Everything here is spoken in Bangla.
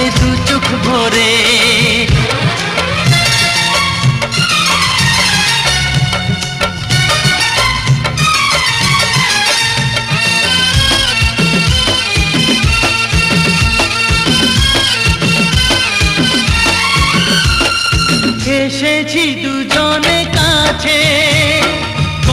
রে দু চোখ ভরে এসেছি দুজনে